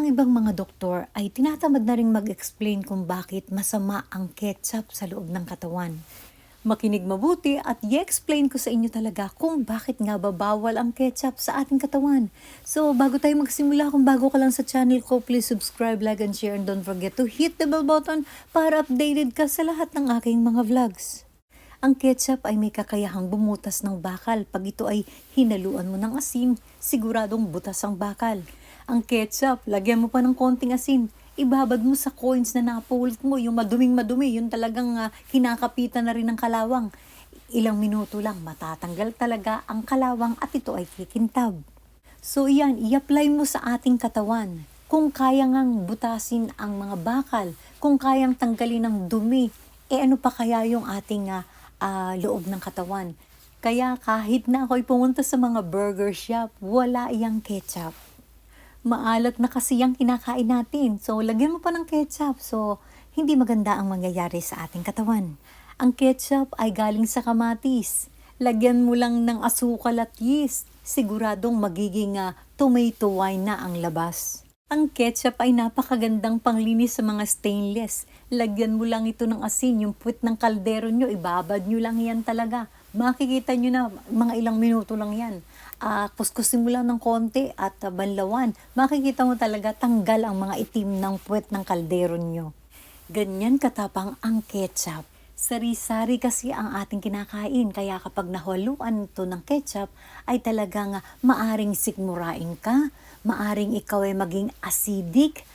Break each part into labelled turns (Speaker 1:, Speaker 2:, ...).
Speaker 1: Ang ibang mga doktor ay tinatamad na rin mag-explain kung bakit masama ang ketchup sa loob ng katawan. Makinig mabuti at i-explain ko sa inyo talaga kung bakit nga babawal ang ketchup sa ating katawan. So, bago tayo magsimula, kung bago ka lang sa channel ko, please subscribe, like, and share, and don't forget to hit the bell button para updated ka sa lahat ng aking mga vlogs. Ang ketchup ay may kakayahang bumutas ng bakal. Pag ito ay hinaluan mo ng asin, siguradong butas ang bakal. Ang ketchup, lagyan mo pa ng konting asin. Ibabad mo sa coins na napulot mo, yung maduming madumi, yung talagang uh, kinakapitan na rin ng kalawang. Ilang minuto lang, matatanggal talaga ang kalawang at ito ay kikintab. So yan, i-apply mo sa ating katawan. Kung kaya ngang butasin ang mga bakal, kung kayang tanggalin ang dumi, eh ano pa kaya yung ating uh, uh, loob ng katawan. Kaya kahit na ako'y pumunta sa mga burger shop, wala iyang ketchup. Maalat na kasi yung kinakain natin. So, lagyan mo pa ng ketchup. So, hindi maganda ang mangyayari sa ating katawan. Ang ketchup ay galing sa kamatis. Lagyan mo lang ng asukal at yeast. Siguradong magiging uh, tomato wine na ang labas. Ang ketchup ay napakagandang panglinis sa mga stainless. Lagyan mo lang ito ng asin, yung puwit ng kaldero nyo, ibabad nyo lang yan talaga. Makikita nyo na mga ilang minuto lang yan. Uh, kuskusin mo lang ng konti at uh, banlawan. Makikita mo talaga tanggal ang mga itim ng puwet ng kaldero nyo. Ganyan katapang ang ketchup. Sari-sari kasi ang ating kinakain, kaya kapag nahaluan ito ng ketchup, ay talagang maaring sikmurain ka, maaring ikaw ay maging acidic.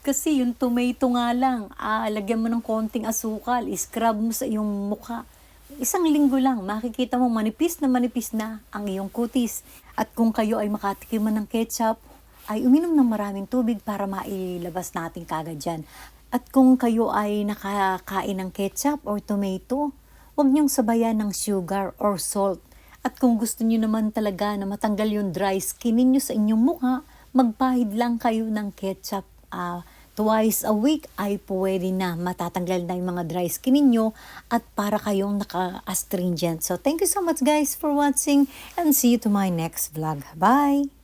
Speaker 1: Kasi yung tomato nga lang, ah, lagyan mo ng konting asukal, scrub mo sa iyong mukha. Isang linggo lang, makikita mo manipis na manipis na ang iyong kutis. At kung kayo ay makatikiman ng ketchup, ay uminom ng maraming tubig para mailabas natin kagad dyan. At kung kayo ay nakakain ng ketchup or tomato, huwag niyong sabayan ng sugar or salt. At kung gusto niyo naman talaga na matanggal yung dry skin ninyo sa inyong mukha, magpahid lang kayo ng ketchup uh, twice a week ay pwede na matatanggal na yung mga dry skin ninyo at para kayong naka-astringent. So thank you so much guys for watching and see you to my next vlog. Bye!